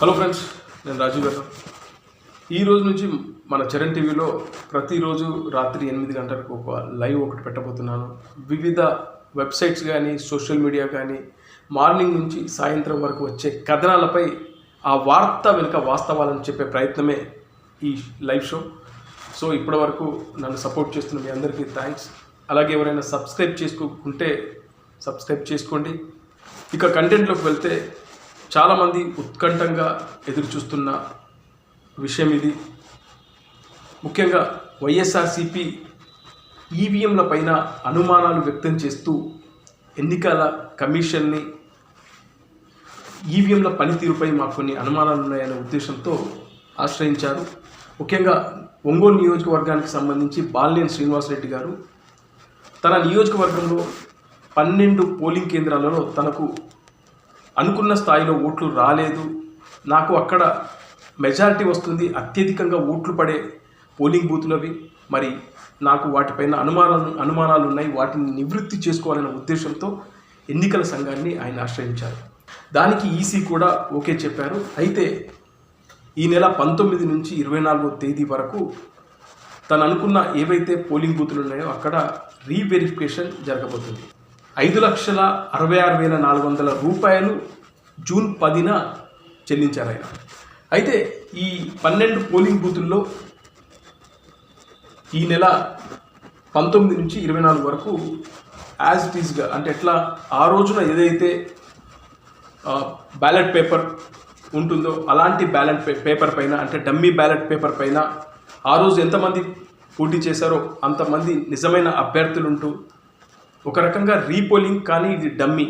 Hello friends నేను రాజీవ్ గారు. ఈ రోజు నుంచి మన చరణ్ టీవీలో ప్రతిరోజు రాత్రి ఎనిమిది గంటలకు ఒక లైవ్ ఒకటి పెట్టబోతున్నాను. వివిధ వెబ్సైట్స్ కానీ సోషల్ మీడియా కానీ మార్నింగ్ నుంచి సాయంత్రం వరకు వచ్చే కథనాలపై ఆ వార్త వెనుక వాస్తవాలను చెప్పే ప్రయత్నమే ఈ లైవ్ షో. సో ఇప్పటివరకు నన్ను సపోర్ట్ చేస్తున్న మీ అందరికీ థ్యాంక్స్ అలాగే ఎవరైనా సబ్స్క్రైబ్ చేసుకోకుంటే సబ్స్క్రైబ్ చేసుకోండి. ఇక కంటెంట్లోకి వెళ్తే చాలామంది ఉత్కంఠంగా ఎదురు చూస్తున్న విషయం ఇది. ముఖ్యంగా వైఎస్ఆర్సిపి ఈవీఎంల పైన అనుమానాలు వ్యక్తం చేస్తూ ఎన్నికల కమిషన్ని ఈవీఎంల పనితీరుపై మాకు కొన్ని అనుమానాలు ఉన్నాయనే ఉద్దేశంతో ఆశ్రయించారు. ముఖ్యంగా ఒంగోలు నియోజకవర్గానికి సంబంధించి బాలినేని శ్రీనివాసరెడ్డి గారు తన నియోజకవర్గంలో పన్నెండు పోలింగ్ కేంద్రాలలో తనకు అనుకున్న స్థాయిలో ఓట్లు రాలేదు. నాకు అక్కడ మెజారిటీ వస్తుంది. అత్యధికంగా ఓట్లు పడే పోలింగ్ బూతులవి. అవి మరి నాకు వాటిపైన అనుమానాలు అనుమానాలు ఉన్నాయి వాటిని నివృత్తి చేసుకోవాలనే ఉద్దేశంతో ఎన్నికల సంఘాన్ని ఆయన ఆశ్రయించారు. దానికి ఈసీ కూడా ఓకే చెప్పారు. అయితే ఈ నెల పంతొమ్మిది నుంచి ఇరవై నాలుగో తేదీ వరకు తను అనుకున్న ఏవైతే పోలింగ్ బూతులు ఉన్నాయో అక్కడ రీవెరిఫికేషన్ జరగబోతుంది. ఐదు లక్షల అరవై ఆరు వేల నాలుగు వందల రూపాయలు జూన్ పదిన చెల్లించారు ఆయన. అయితే ఈ పన్నెండు పోలింగ్ బూతుల్లో ఈ నెల పంతొమ్మిది నుంచి ఇరవై నాలుగు వరకు యాజ్ ఇట్ ఈస్గా అంటే ఎట్లా ఆ రోజున ఏదైతే బ్యాలెట్ పేపర్ ఉంటుందో అలాంటి బ్యాలెట్ పేపర్ పైన అంటే డమ్మీ బ్యాలెట్ పేపర్ పైన ఆ రోజు ఎంతమంది పోటీ చేశారో అంతమంది నిజమైన అభ్యర్థులు ఉంటూ ఒక రకంగా రీపోలింగ్ కానీ ఇది డమ్మీ.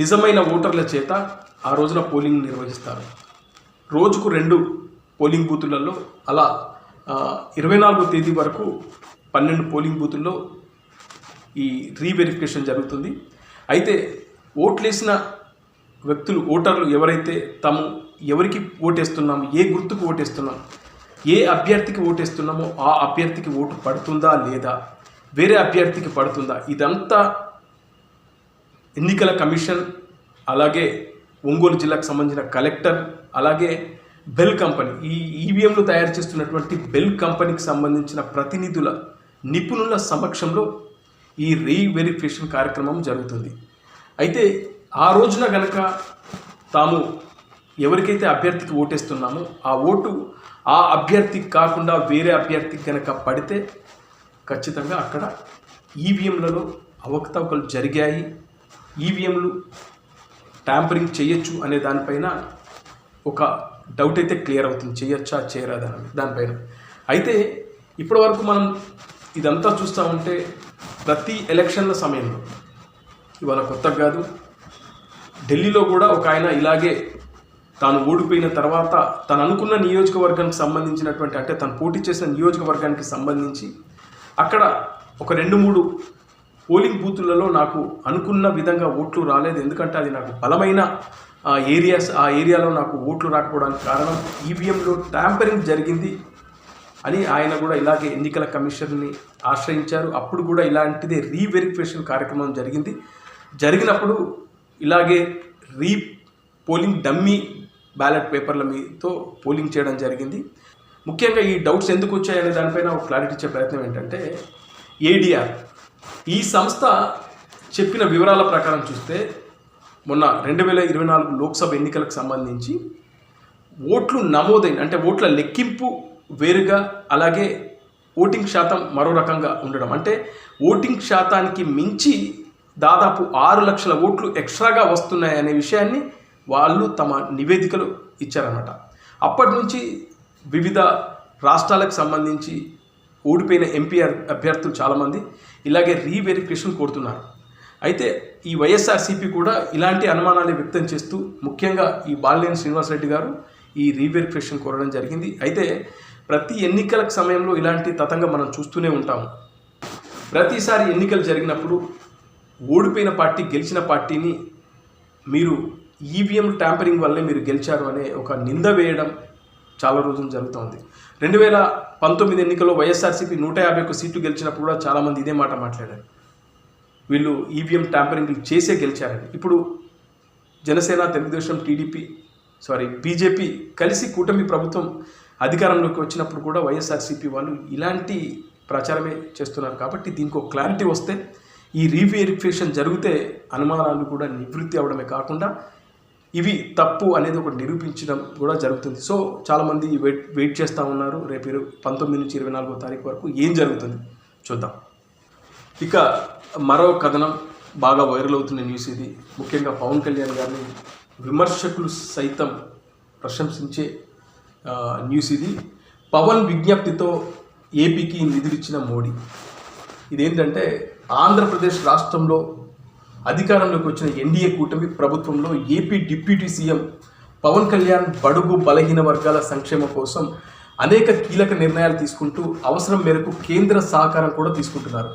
నిజమైన ఓటర్ల చేత ఆ రోజున పోలింగ్ నిర్వహిస్తారు. రోజుకు రెండు పోలింగ్ బూతులలో అలా ఇరవై నాలుగో తేదీ వరకు పన్నెండు పోలింగ్ బూతుల్లో ఈ రీవెరిఫికేషన్ జరుగుతుంది. అయితే ఓట్లేసిన వ్యక్తులు ఓటర్లు ఎవరైతే తాము ఎవరికి ఓటేస్తున్నాము ఏ గుర్తుకు ఓటేస్తున్నాం ఏ అభ్యర్థికి ఓటేస్తున్నామో ఆ అభ్యర్థికి ఓటు పడుతుందా లేదా వేరే అభ్యర్థికి పడుతుందా? ఇదంతా ఎన్నికల కమిషన్ అలాగే ఒంగోలు జిల్లాకు సంబంధించిన కలెక్టర్ అలాగే బెల్ కంపెనీ. ఈ ఈవీఎంలు తయారు చేస్తున్నటువంటి బెల్ కంపెనీకి సంబంధించిన ప్రతినిధుల నిపుణుల సమక్షంలో ఈ రీవెరిఫికేషన్ కార్యక్రమం జరుగుతుంది. అయితే ఆ రోజున గనక తాము ఎవరికైతే అభ్యర్థికి ఓటేస్తున్నామో ఆ ఓటు ఆ అభ్యర్థికి కాకుండా వేరే అభ్యర్థికి కనుక పడితే ఖచ్చితంగా అక్కడ ఈవీఎంలలో అవకతవకలు జరిగాయి. ఈవీఎంలు ట్యాంపరింగ్ చేయొచ్చు అనే దానిపైన ఒక డౌట్ అయితే క్లియర్ అవుతుంది. చేయొచ్చా? చేయరాదా? దానిపైన. అయితే ఇప్పటివరకు మనం ఇదంతా చూస్తూ ఉంటే ప్రతి ఎలక్షన్ల సమయంలో ఇవాళ కొత్తగా కాదు ఢిల్లీలో కూడా ఒక ఆయన ఇలాగే తాను ఓడిపోయిన తర్వాత తను అనుకున్న నియోజకవర్గానికి సంబంధించినటువంటి అంటే తను పోటీ చేసిన నియోజకవర్గానికి సంబంధించి అక్కడ ఒక రెండు మూడు పోలింగ్ బూతులలో నాకు అనుకున్న విధంగా ఓట్లు రాలేదు. ఎందుకంటే అది నాకు బలమైన ఏరియాస్ ఆ ఏరియాలో నాకు ఓట్లు రాకపోవడానికి కారణం ఈవీఎంలో ట్యాంపరింగ్ జరిగింది అని ఆయన కూడా ఇలాగే ఎన్నికల కమిషన్ని ఆశ్రయించారు. అప్పుడు కూడా ఇలాంటిదే రీవెరిఫికేషన్ కార్యక్రమం జరిగింది. జరిగినప్పుడు ఇలాగే రీ పోలింగ్ డమ్మీ బ్యాలెట్ పేపర్ల మీతో పోలింగ్ చేయడం జరిగింది. ముఖ్యంగా ఈ డౌట్స్ ఎందుకు వచ్చాయనే దానిపైన ఒక క్లారిటీ ఇచ్చే ప్రయత్నం ఏంటంటే ఏడిఆర్ ఈ సంస్థ చెప్పిన వివరాల ప్రకారం చూస్తే మొన్న రెండు వేల ఇరవై నాలుగు లోక్సభ ఎన్నికలకు సంబంధించి ఓట్లు నమోదైన అంటే ఓట్ల లెక్కింపు వేరుగా అలాగే ఓటింగ్ శాతం మరో రకంగా ఉండడం. అంటే ఓటింగ్ శాతానికి మించి దాదాపు ఆరు లక్షల ఓట్లు ఎక్స్ట్రాగా వస్తున్నాయనే విషయాన్ని వాళ్ళు తమ నివేదికలు ఇచ్చారన్నమాట. అప్పటి నుంచి వివిధ రాష్ట్రాలకు సంబంధించి ఓడిపోయిన ఎంపీ అభ్యర్థులు చాలామంది ఇలాగే రీవెరిఫికేషన్ కోరుతున్నారు. అయితే ఈ వైఎస్ఆర్సీపీ కూడా ఇలాంటి అనుమానాలు వ్యక్తం చేస్తూ ముఖ్యంగా ఈ బాలినేని శ్రీనివాసరెడ్డి గారు ఈ రీవెరిఫికేషన్ కోరడం జరిగింది. అయితే ప్రతి ఎన్నికల సమయంలో ఇలాంటి తతంగా మనం చూస్తూనే ఉంటాము. ప్రతిసారి ఎన్నికలు జరిగినప్పుడు ఓడిపోయిన పార్టీ గెలిచిన పార్టీని మీరు ఈవీఎం ట్యాంపరింగ్ వల్లే మీరు గెలిచారు అనే ఒక నింద వేయడం చాలా రోజులు జరుగుతోంది. రెండు వేల పంతొమ్మిది ఎన్నికల్లో వైఎస్ఆర్సీపీ నూట యాభై ఒక్క సీట్లు గెలిచినప్పుడు కూడా చాలామంది ఇదే మాట మాట్లాడారు. వీళ్ళు ఈవీఎం ట్యాంపరింగ్ చేసే గెలిచారని. ఇప్పుడు Janasena Telugu Desam TDP sorry BJP కలిసి కూటమి ప్రభుత్వం అధికారంలోకి వచ్చినప్పుడు కూడా వైఎస్ఆర్సీపీ వాళ్ళు ఇలాంటి ప్రచారమే చేస్తున్నారు కాబట్టి దీనికి ఒక క్లారిటీ వస్తే ఈ రీవెరిఫికేషన్ జరిగితే అనుమానాలు కూడా నివృత్తి అవడమే కాకుండా ఇవి తప్పు అనేది ఒకటి నిరూపించడం కూడా జరుగుతుంది. సో చాలామంది వెయిట్ వెయిట్ చేస్తూ ఉన్నారు. రేపు ఇరవై పంతొమ్మిది నుంచి ఇరవై నాలుగో తారీఖు వరకు ఏం జరుగుతుంది చూద్దాం. ఇక మరో కథనం బాగా వైరల్ అవుతున్న న్యూస్ ఇది. ముఖ్యంగా పవన్ కళ్యాణ్ గారిని విమర్శకులు సైతం ప్రశంసించే న్యూస్ ఇది. పవన్ విజ్ఞప్తితో ఏపీకి నిధులిచ్చిన మోడీ. ఇదేంటంటే ఆంధ్రప్రదేశ్ రాష్ట్రంలో అధికారంలోకి వచ్చిన ఎన్డీఏ కూటమి ప్రభుత్వంలో AP deputy CM Pawan Kalyan బడుగు బలహీన వర్గాల సంక్షేమం కోసం అనేక కీలక నిర్ణయాలు తీసుకుంటూ అవసరం మేరకు కేంద్ర సహకారం కూడా తీసుకుంటున్నారు.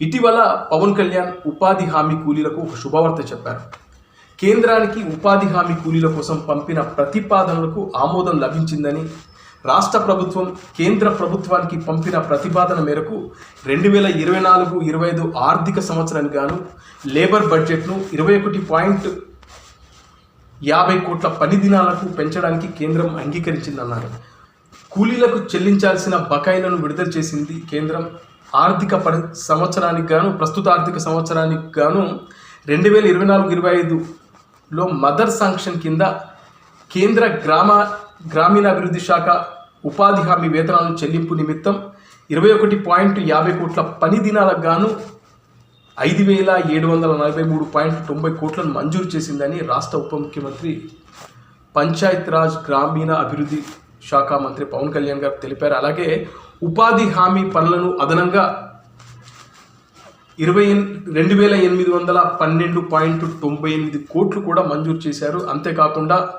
ఇటీవల పవన్ కళ్యాణ్ ఉపాధి హామీ కూలీలకు ఒక శుభవార్త చెప్పారు. కేంద్రానికి ఉపాధి హామీ కూలీల కోసం పంపిన ప్రతిపాదనలకు ఆమోదం లభించిందని రాష్ట్ర ప్రభుత్వం కేంద్ర ప్రభుత్వానికి పంపిన ప్రతిపాదన మేరకు రెండు వేల ఇరవై నాలుగు ఇరవై ఐదు ఆర్థిక సంవత్సరానికి గాను లేబర్ బడ్జెట్ను ఇరవై ఒకటి పాయింట్ యాభై కోట్ల పని దినాలకు పెంచడానికి కేంద్రం అంగీకరించిందన్నారు. కూలీలకు చెల్లించాల్సిన బకాయిలను విడుదల చేసింది కేంద్రం. ఆర్థిక పరి సంవత్సరానికి గాను ప్రస్తుత ఆర్థిక సంవత్సరానికి గాను రెండు వేల ఇరవై నాలుగు ఇరవై ఐదులో మదర్ శాంక్షన్ కింద కేంద్ర గ్రామ గ్రామీణాభివృద్ధి శాఖ ఉపాధి హామీ వేతనాలను చెల్లింపు నిమిత్తం ఇరవై ఒకటి పాయింట్ యాభై కోట్ల పని దినాలకు గాను ఐదు వేల ఏడు వందల నలభై మూడు పాయింట్ తొంభై కోట్లను మంజూరు చేసిందని రాష్ట్ర ఉప ముఖ్యమంత్రి పంచాయత్ రాజ్ గ్రామీణ అభివృద్ధి శాఖ మంత్రి పవన్ కళ్యాణ్ గారు తెలిపారు. అలాగే ఉపాధి హామీ పనులను అదనంగా ఇరవై ఎన్- రెండు వేల ఎనిమిది వందల పన్నెండు పాయింట్ తొంభై ఎనిమిది కోట్లు కూడా మంజూరు చేశారు. అంతేకాకుండా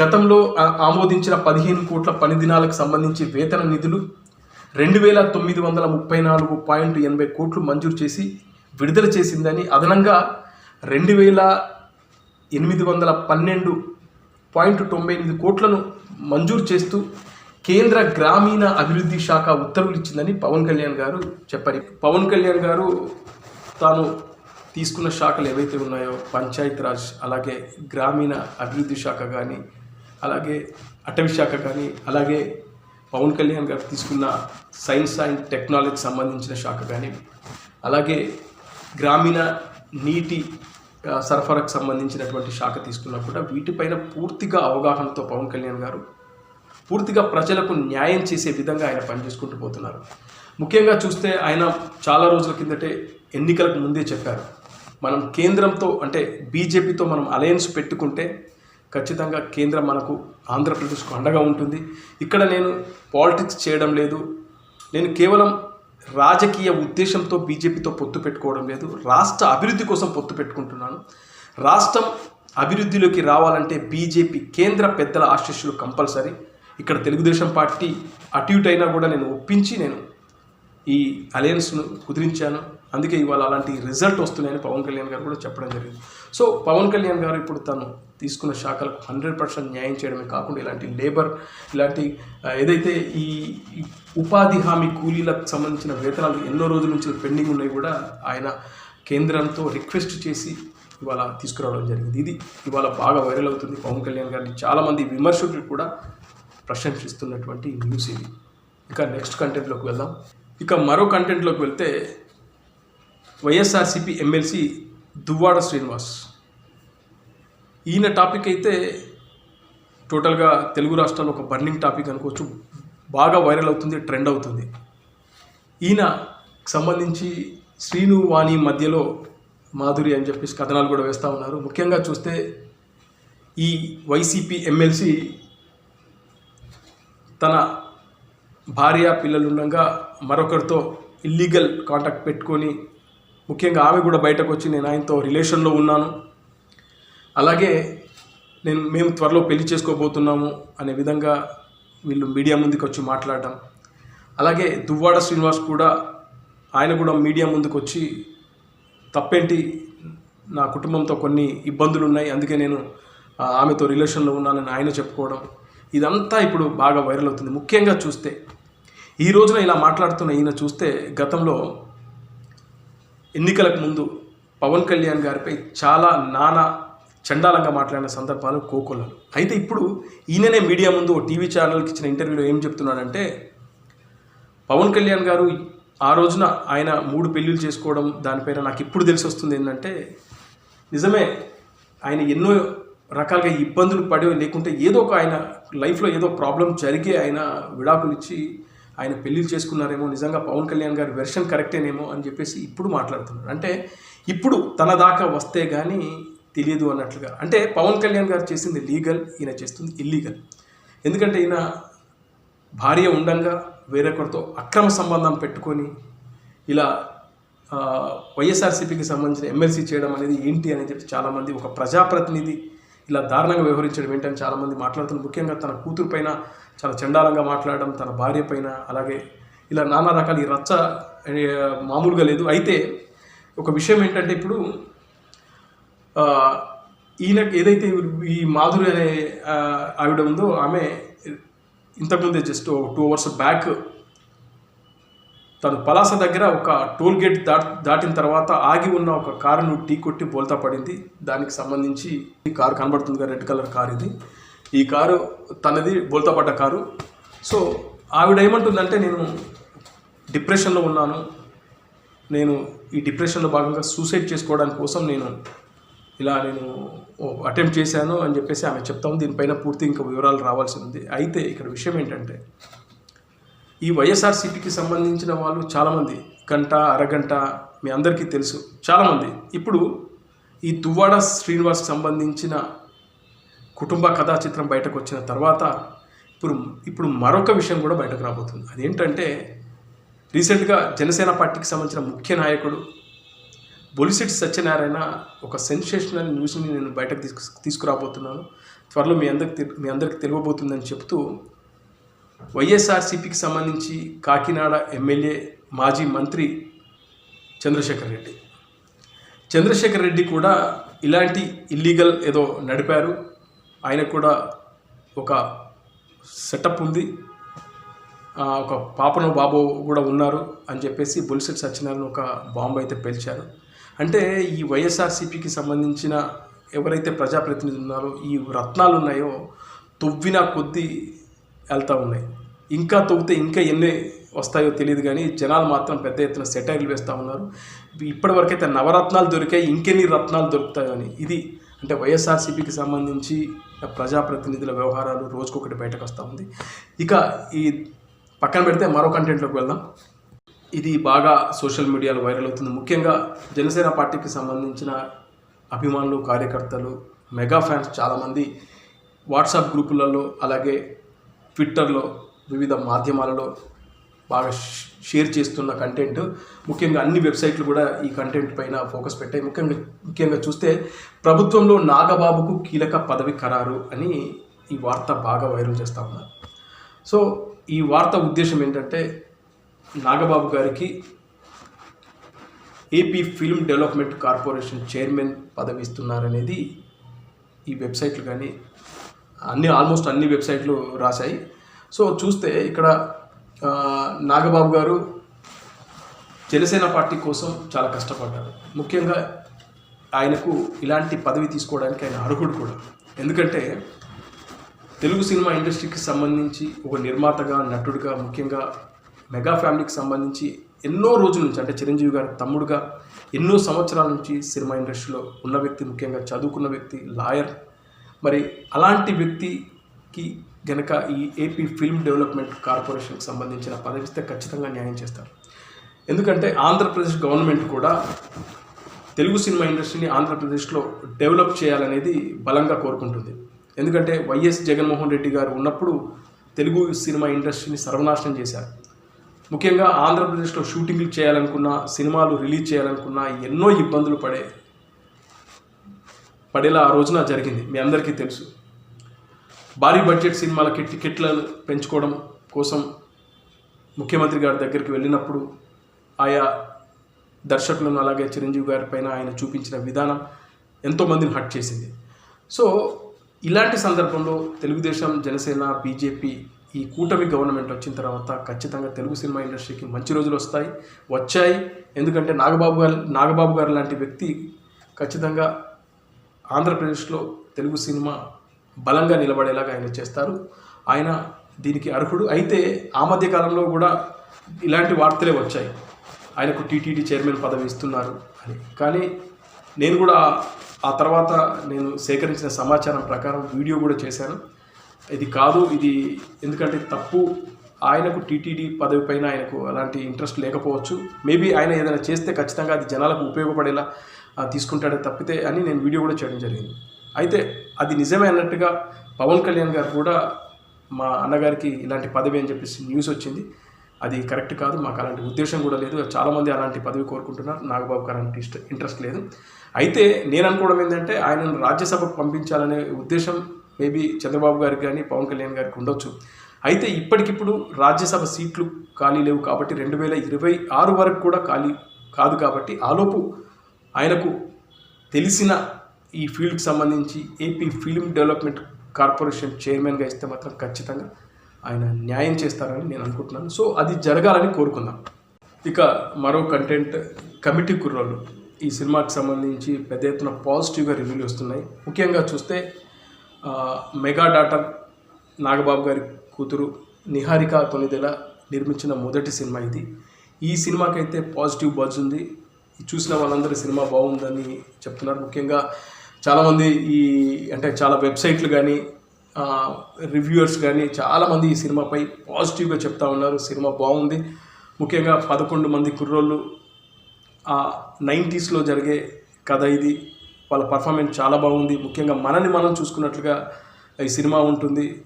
గతంలో ఆమోదించిన పదిహేను కోట్ల పని దినాలకు సంబంధించి వేతన నిధులు రెండు వేల తొమ్మిది వందల ముప్పై నాలుగు పాయింట్ ఎనభై కోట్లు మంజూరు చేసి విడుదల చేసిందని అదనంగా రెండు వేల ఎనిమిది వందల పన్నెండు పాయింట్ తొంభై ఎనిమిది కోట్లను మంజూరు చేస్తూ కేంద్ర గ్రామీణ అభివృద్ధి శాఖ ఉత్తర్వులు ఇచ్చిందని పవన్ కళ్యాణ్ గారు చెప్పారు. పవన్ కళ్యాణ్ గారు తాను తీసుకున్న శాఖలు ఏవైతే ఉన్నాయో పంచాయత్ రాజ్ అలాగే గ్రామీణ అభివృద్ధి శాఖ కానీ అలాగే అటవీ శాఖ కానీ అలాగే పవన్ కళ్యాణ్ గారు తీసుకున్న సైన్స్ అండ్ టెక్నాలజీకి సంబంధించిన శాఖ కానీ అలాగే గ్రామీణ నీటి సరఫరాకు సంబంధించినటువంటి శాఖ తీసుకున్నా కూడా వీటిపైన పూర్తిగా అవగాహనతో పవన్ కళ్యాణ్ గారు పూర్తిగా ప్రజలకు న్యాయం చేసే విధంగా ఆయన పనిచేసుకుంటూ పోతున్నారు. ముఖ్యంగా చూస్తే ఆయన చాలా రోజుల కిందటే ఎన్నికలకు ముందే చెప్పారు. మనం కేంద్రంతో అంటే బీజేపీతో మనం అలయన్స్ పెట్టుకుంటే ఖచ్చితంగా కేంద్రం మనకు ఆంధ్రప్రదేశ్కు అండగా ఉంటుంది. ఇక్కడ నేను పాలిటిక్స్ చేయడం లేదు. నేను కేవలం రాజకీయ ఉద్దేశంతో బీజేపీతో పొత్తు పెట్టుకోవడం లేదు. రాష్ట్ర అభివృద్ధి కోసం పొత్తు పెట్టుకుంటున్నాను. రాష్ట్రం అభివృద్ధిలోకి రావాలంటే బీజేపీ కేంద్ర పెద్దల ఆశీస్సులు కంపల్సరీ. ఇక్కడ తెలుగుదేశం పార్టీ అటు ఇటు అయినా కూడా నేను ఒప్పించి నేను ఈ అలయన్స్ను కుదిరించాను. అందుకే ఇవాళ అలాంటి రిజల్ట్ వస్తున్నాయని పవన్ కళ్యాణ్ గారు కూడా చెప్పడం జరిగింది. సో పవన్ కళ్యాణ్ గారు ఇప్పుడు తను తీసుకున్న శాఖలకు హండ్రెడ్ పర్సెంట్ న్యాయం చేయడమే కాకుండా ఇలాంటి లేబర్ ఇలాంటి ఏదైతే ఈ ఈ ఉపాధి హామీ కూలీలకు సంబంధించిన వేతనాలు ఎన్నో రోజుల నుంచి పెండింగ్ ఉన్నాయి కూడా ఆయన కేంద్రంతో రిక్వెస్ట్ చేసి ఇవాళ తీసుకురావడం జరిగింది. ఇది ఇవాళ బాగా వైరల్ అవుతుంది. పవన్ కళ్యాణ్ గారిని చాలామంది విమర్శకులు కూడా ప్రశంసిస్తున్నటువంటి న్యూస్ ఇది. ఇంకా నెక్స్ట్ కంటెంట్లోకి వెళ్దాం. ఇక మరో కంటెంట్లోకి వెళ్తే వైఎస్ఆర్సిపి ఎమ్మెల్సీ దువ్వాడ శ్రీనివాస్. ఈయన టాపిక్ అయితే టోటల్గా తెలుగు రాష్ట్రాల్లో ఒక బర్నింగ్ టాపిక్ అనుకోవచ్చు. బాగా వైరల్ అవుతుంది ట్రెండ్ అవుతుంది. ఈయన సంబంధించి శ్రీను వాణి మధ్యలో మాధురి అని చెప్పేసి కథనాలు కూడా వేస్తూ ఉన్నారు. ముఖ్యంగా చూస్తే ఈ వైసీపీ ఎమ్మెల్సీ తన భార్య పిల్లలు ఉండగా మరొకరితో ఇల్లీగల్ కాంటాక్ట్ పెట్టుకొని ముఖ్యంగా ఆమె కూడా బయటకు వచ్చి నేను ఆయనతో రిలేషన్లో ఉన్నాను. అలాగే నేను మేము త్వరలో పెళ్ళి చేసుకోబోతున్నాము అనే విధంగా వీళ్ళు మీడియా ముందుకు వచ్చి మాట్లాడడం. అలాగే దువ్వాడ శ్రీనివాస్ కూడా ఆయన కూడా మీడియా ముందుకు వచ్చి తప్పేంటి? నా కుటుంబంతో కొన్ని ఇబ్బందులు ఉన్నాయి అందుకే నేను ఆమెతో రిలేషన్లో ఉన్నానని ఆయన చెప్పుకోవడం. ఇదంతా ఇప్పుడు బాగా వైరల్ అవుతుంది. ముఖ్యంగా చూస్తే ఈ రోజున ఇలా మాట్లాడుతున్న ఈయన చూస్తే గతంలో ఎన్నికలకు ముందు పవన్ కళ్యాణ్ గారిపై చాలా నానా చండాలంగా మాట్లాడిన సందర్భాలు కోకొల్లలు. అయితే ఇప్పుడు ఈయననే మీడియా ముందు ఓ టీవీ ఛానల్కి ఇచ్చిన ఇంటర్వ్యూలో ఏం చెప్తున్నాడంటే పవన్ కళ్యాణ్ గారు ఆ రోజున ఆయన మూడు పెళ్ళిళ్ళు చేసుకోవడం దానిపైన నాకు ఇప్పుడు తెలిసి వస్తుంది ఏంటంటే నిజమే ఆయన ఎన్నో రకాలుగా ఇబ్బందులు పడి లేకుంటే ఏదో ఒక ఆయన లైఫ్లో ఏదో ప్రాబ్లం జరిగే ఆయన విడాకులు ఇచ్చి ఆయన పెళ్ళిళ్ళు చేసుకున్నారేమో నిజంగా పవన్ కళ్యాణ్ గారి వెర్షన్ కరెక్టేనేమో అని చెప్పేసి ఇప్పుడు మాట్లాడుతున్నారు. అంటే ఇప్పుడు తన దాకా వస్తే కానీ తెలియదు అన్నట్లుగా. అంటే పవన్ కళ్యాణ్ గారు చేసింది లీగల్ ఈయన చేస్తుంది ఇల్లీగల్ ఎందుకంటే ఈయన భార్య ఉండంగా వేరొకరితో అక్రమ సంబంధం పెట్టుకొని ఇలా వైఎస్ఆర్సీపీకి సంబంధించిన ఎమ్మెల్సీ చేయడం అనేది ఏంటి అని చెప్పి చాలామంది ఒక ప్రజాప్రతినిధి ఇలా దారుణంగా వ్యవహరించడం ఏంటని చాలామంది మాట్లాడుతున్నారు. ముఖ్యంగా తన కూతురు పైన చాలా చండాలంగా మాట్లాడడం తన భార్య పైన అలాగే ఇలా నానా రకాల ఈ రచ్చ మామూలుగా లేదు. అయితే ఒక విషయం ఏంటంటే ఇప్పుడు ఈయన ఏదైతే ఈ మాధురి అనే ఆవిడ ఉందో ఆమె ఇంతకుముందే జస్ట్ టూ అవర్స్ బ్యాక్ తను పలాస దగ్గర ఒక టోల్ గేట్ దాట్ దాటిన తర్వాత ఆగి ఉన్న ఒక కారును ఢీ కొట్టి బోల్తా పడింది. దానికి సంబంధించి ఈ కారు కనబడుతుంది రెడ్ కలర్ కారు ఇది. ఈ కారు తనది బోల్తా పడ్డ కారు. సో ఆవిడ ఏమంటుందంటే నేను డిప్రెషన్లో ఉన్నాను. నేను ఈ డిప్రెషన్లో భాగంగా సూసైడ్ చేసుకోవడానికి కోసం నేను ఇలా నేను అటెంప్ట్ చేశాను అని చెప్పేసి ఆమె చెప్తాము దీనిపైన పూర్తి ఇంకా వివరాలు రావాల్సి ఉంది. అయితే ఇక్కడ విషయం ఏంటంటే ఈ వైఎస్ఆర్సీపీకి సంబంధించిన వాళ్ళు చాలామంది గంట అరగంట మీ అందరికీ తెలుసు చాలామంది. ఇప్పుడు ఈ దువ్వాడ శ్రీనివాస్ సంబంధించిన కుటుంబ కథా చిత్రం బయటకు వచ్చిన తర్వాత ఇప్పుడు ఇప్పుడు మరొక విషయం కూడా బయటకు రాబోతుంది. అదేంటంటే రీసెంట్గా జనసేన పార్టీకి సంబంధించిన ముఖ్య నాయకుడు బొలిశెట్టి సత్యనారాయణ ఒక సెన్సేషనల్ న్యూస్ని నేను బయటకు తీసుకు తీసుకురాబోతున్నాను. త్వరలో మీ అందరికి మీ అందరికి తెలియబోతుందని చెప్తూ వైఎస్ఆర్సీపీకి సంబంధించి కాకినాడ ఎమ్మెల్యే మాజీ మంత్రి చంద్రశేఖర్ రెడ్డి. చంద్రశేఖర్ రెడ్డి కూడా ఇలాంటి ఇల్లీగల్ ఏదో నడిపారు. ఆయన కూడా ఒక సెటప్ ఉంది. ఒక పాపను బాబు కూడా ఉన్నారు అని చెప్పేసి బొలిసెట్ సత్యనారాయణ ఒక బాంబు అయితే పేల్చారు. అంటే ఈ వైఎస్ఆర్సీపీకి సంబంధించిన ఎవరైతే ప్రజాప్రతినిధులు ఉన్నారో ఈ రత్నాలు ఉన్నాయో తొవ్విన కొద్దీ వెళ్తూ ఉన్నాయి. ఇంకా తవ్వితే ఇంకా ఎన్ని వస్తాయో తెలియదు కానీ జనాలు మాత్రం పెద్ద ఎత్తున సెటైర్లు వేస్తూ ఉన్నారు. ఇప్పటివరకైతే నవరత్నాలు దొరికాయి ఇంకెన్ని రత్నాలు దొరుకుతాయో అని. ఇది అంటే వైఎస్ఆర్సీపీకి సంబంధించి ప్రజాప్రతినిధుల వ్యవహారాలు రోజుకొకటి బయటకు వస్తూ ఉంది. ఇక ఈ పక్కన పెడితే మరో కంటెంట్లోకి వెళ్దాం. ఇది బాగా సోషల్ మీడియాలో వైరల్ అవుతుంది. ముఖ్యంగా జనసేన పార్టీకి సంబంధించిన అభిమానులు కార్యకర్తలు మెగా ఫ్యాన్స్ చాలామంది వాట్సాప్ గ్రూపులలో అలాగే ట్విట్టర్లో వివిధ మాధ్యమాలలో బాగా షేర్ చేస్తున్న కంటెంట్. ముఖ్యంగా అన్ని వెబ్సైట్లు కూడా ఈ కంటెంట్ పైన ఫోకస్ పెట్టాయి. ముఖ్యంగా ముఖ్యంగా చూస్తే ప్రభుత్వంలో నాగబాబుకు కీలక పదవి ఖరారు అని ఈ వార్త బాగా వైరల్ చేస్తూ ఉన్నారు సో ఈ వార్త ఉద్దేశం ఏంటంటే నాగబాబు గారికి AP film development corporation chairman పదవి ఇస్తున్నారనేది ఈ వెబ్సైట్లు కానీ అన్ని ఆల్మోస్ట్ అన్ని వెబ్సైట్లు రాశాయి. సో చూస్తే ఇక్కడ నాగబాబు గారు జనసేన పార్టీ కోసం చాలా కష్టపడ్డారు. ముఖ్యంగా ఆయనకు ఇలాంటి పదవి తీసుకోవడానికి ఆయన అర్హుడు కూడా. ఎందుకంటే తెలుగు సినిమా ఇండస్ట్రీకి సంబంధించి ఒక నిర్మాతగా నటుడిగా ముఖ్యంగా మెగా ఫ్యామిలీకి సంబంధించి ఎన్నో రోజుల నుంచి అంటే చిరంజీవి గారి తమ్ముడుగా ఎన్నో సంవత్సరాల నుంచి సినిమా ఇండస్ట్రీలో ఉన్న వ్యక్తి ముఖ్యంగా చదువుకున్న వ్యక్తి లాయర్. మరి అలాంటి వ్యక్తికి గనక ఈ ఏపీ ఫిల్మ్ డెవలప్మెంట్ కార్పొరేషన్కి సంబంధించిన పదవిస్తే ఖచ్చితంగా న్యాయం చేస్తారు. ఎందుకంటే ఆంధ్రప్రదేశ్ గవర్నమెంట్ కూడా తెలుగు సినిమా ఇండస్ట్రీని ఆంధ్రప్రదేశ్లో డెవలప్ చేయాలనేది బలంగా కోరుకుంటుంది. ఎందుకంటే వైఎస్ జగన్మోహన్ రెడ్డి గారు ఉన్నప్పుడు తెలుగు సినిమా ఇండస్ట్రీని సర్వనాశనం చేశారు. ముఖ్యంగా ఆంధ్రప్రదేశ్లో షూటింగ్లు చేయాలనుకున్న సినిమాలు రిలీజ్ చేయాలనుకున్న ఎన్నో ఇబ్బందులు పడే పడేలా ఆ రోజున జరిగింది. మీ అందరికీ తెలుసు. భారీ బడ్జెట్ సినిమాలకి టికెట్లను పెంచుకోవడం కోసం ముఖ్యమంత్రి గారి దగ్గరికి వెళ్ళినప్పుడు ఆయా దర్శకులను అలాగే చిరంజీవి గారి పైన ఆయన చూపించిన విధానం ఎంతోమందిని హట్ చేసింది. సో ఇలాంటి సందర్భంలో తెలుగుదేశం జనసేన బీజేపీ ఈ కూటమి గవర్నమెంట్ వచ్చిన తర్వాత ఖచ్చితంగా తెలుగు సినిమా ఇండస్ట్రీకి మంచి రోజులు వస్తాయి వచ్చాయి. ఎందుకంటే నాగబాబు గారు నాగబాబు గారు లాంటి వ్యక్తి ఖచ్చితంగా ఆంధ్రప్రదేశ్లో తెలుగు సినిమా బలంగా నిలబడేలాగా ఆయన చేస్తారు. ఆయన దీనికి అర్హుడు. అయితే ఆ మధ్య కాలంలో కూడా ఇలాంటి వార్తలే వచ్చాయి. ఆయనకు టీటీడీ చైర్మన్ పదవి ఇస్తున్నారు అని. కానీ నేను కూడా ఆ తర్వాత నేను సేకరించిన సమాచారం ప్రకారం వీడియో కూడా చేశాను. ఇది కాదు ఇది ఎందుకంటే తప్పు. ఆయనకు టీటీడీ పదవి పైన ఆయనకు అలాంటి ఇంట్రెస్ట్ లేకపోవచ్చు. మేబీ ఆయన ఏదైనా చేస్తే ఖచ్చితంగా అది జనాలకు ఉపయోగపడేలా తీసుకుంటాడే తప్పితే అని నేను వీడియో కూడా చేయడం జరిగింది. అయితే అది నిజమే అన్నట్టుగా పవన్ కళ్యాణ్ గారు కూడా మా అన్నగారికి ఇలాంటి పదవి అని చెప్పేసి న్యూస్ వచ్చింది. అది కరెక్ట్ కాదు మాకు అలాంటి ఉద్దేశం కూడా లేదు. చాలామంది అలాంటి పదవి కోరుకుంటున్నారు. నాగబాబు గారు అలాంటి ఇష్ట ఇంట్రెస్ట్ లేదు. అయితే నేను అనుకోవడం ఏంటంటే ఆయనను రాజ్యసభకు పంపించాలనే ఉద్దేశం మేబీ చంద్రబాబు గారికి కానీ పవన్ కళ్యాణ్ గారికి ఉండొచ్చు. అయితే ఇప్పటికిప్పుడు రాజ్యసభ సీట్లు ఖాళీ లేవు కాబట్టి రెండు వేల ఇరవై ఆరు వరకు కూడా ఖాళీ కాదు కాబట్టి ఆలోపు ఆయనకు తెలిసిన ఈ ఫీల్డ్కి సంబంధించి ఏపీ ఫిల్మ్ డెవలప్మెంట్ కార్పొరేషన్ చైర్మన్గా ఇస్తే మాత్రం ఖచ్చితంగా ఆయన న్యాయం చేస్తారని నేను అనుకుంటున్నాను. సో అది జరగాలని కోరుకుందాం. ఇక మరో కంటెంట్ కమిటీ కుర్రోళ్ళు. ఈ సినిమాకి సంబంధించి పెద్ద ఎత్తున పాజిటివ్గా రివ్యూలు వస్తున్నాయి. ముఖ్యంగా చూస్తే మెగా డాటర్ నాగబాబు గారి కూతురు నిహారిక తొలిదెల నిర్మించిన మొదటి సినిమా ఇది. ఈ సినిమాకైతే పాజిటివ్ బజ్ ఉంది. చూసిన వాళ్ళందరూ సినిమా బాగుందని చెప్తున్నారు. ముఖ్యంగా చాలామంది ఈ అంటే చాలా వెబ్సైట్లు కానీ రివ్యూవర్స్ కానీ చాలామంది ఈ సినిమాపై పాజిటివ్గా చెప్తా ఉన్నారు. సినిమా బాగుంది. ముఖ్యంగా పదకొండు మంది కుర్రోళ్ళు. ఆ నైంటీస్లో జరిగే కథ ఇది. వాళ్ళ పర్ఫార్మెన్స్ చాలా బాగుంది. ముఖ్యంగా మనని మనం చూసుకున్నట్లుగా ఈ సినిమా ఉంటుంది.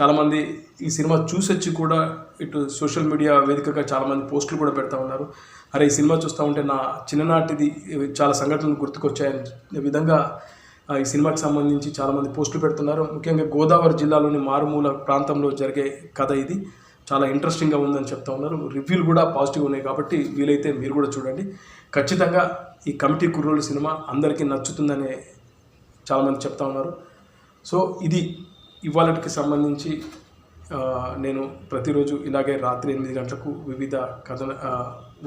చాలామంది ఈ సినిమా చూసొచ్చి కూడా ఇటు సోషల్ మీడియా వేదికగా చాలామంది పోస్టులు కూడా పెడతా ఉన్నారు. అరే ఈ సినిమా చూస్తూ ఉంటే నా చిన్ననాటిది చాలా సంఘటనలు గుర్తుకొచ్చాయని విధంగా ఆ, ఈ సినిమాకి సంబంధించి చాలామంది పోస్టులు పెడుతున్నారు. ముఖ్యంగా గోదావరి జిల్లాలోని మారుమూల ప్రాంతంలో జరిగే కథ ఇది. చాలా ఇంట్రెస్టింగ్గా ఉందని చెప్తా ఉన్నారు. రివ్యూలు కూడా పాజిటివ్ ఉన్నాయి కాబట్టి వీలైతే మీరు కూడా చూడండి. ఖచ్చితంగా ఈ కమిటీ కుర్రోలు సినిమా అందరికీ నచ్చుతుందనే చాలామంది చెప్తా ఉన్నారు. సో ఇది ఇవాళకి సంబంధించి నేను ప్రతిరోజు ఇలాగే రాత్రి ఎనిమిది గంటలకు వివిధ కథన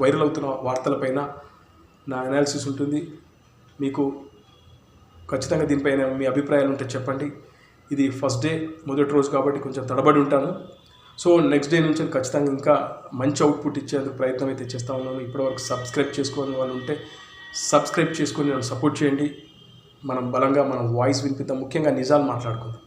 వైరల్ అవుతున్న వార్తలపైన నా అనాలిసిస్ ఉంటుంది. మీకు ఖచ్చితంగా దీనిపైన మీ అభిప్రాయాలు ఉంటే చెప్పండి. ఇది ఫస్ట్ డే మొదటి రోజు కాబట్టి కొంచెం తడబడి ఉంటాను. సో నెక్స్ట్ డే నుంచి ఖచ్చితంగా ఇంకా మంచి అవుట్పుట్ ఇచ్చేందుకు ప్రయత్నం అయితే చేస్తూ ఉన్నాను. ఇప్పటివరకు సబ్స్క్రైబ్ చేసుకునే వాళ్ళు ఉంటే సబ్స్క్రైబ్ చేసుకొని నన్ను సపోర్ట్ చేయండి. మనం బలంగా మనం వాయిస్ వినిపిద్దాం. ముఖ్యంగా నిజాలు మాట్లాడుకుందాం.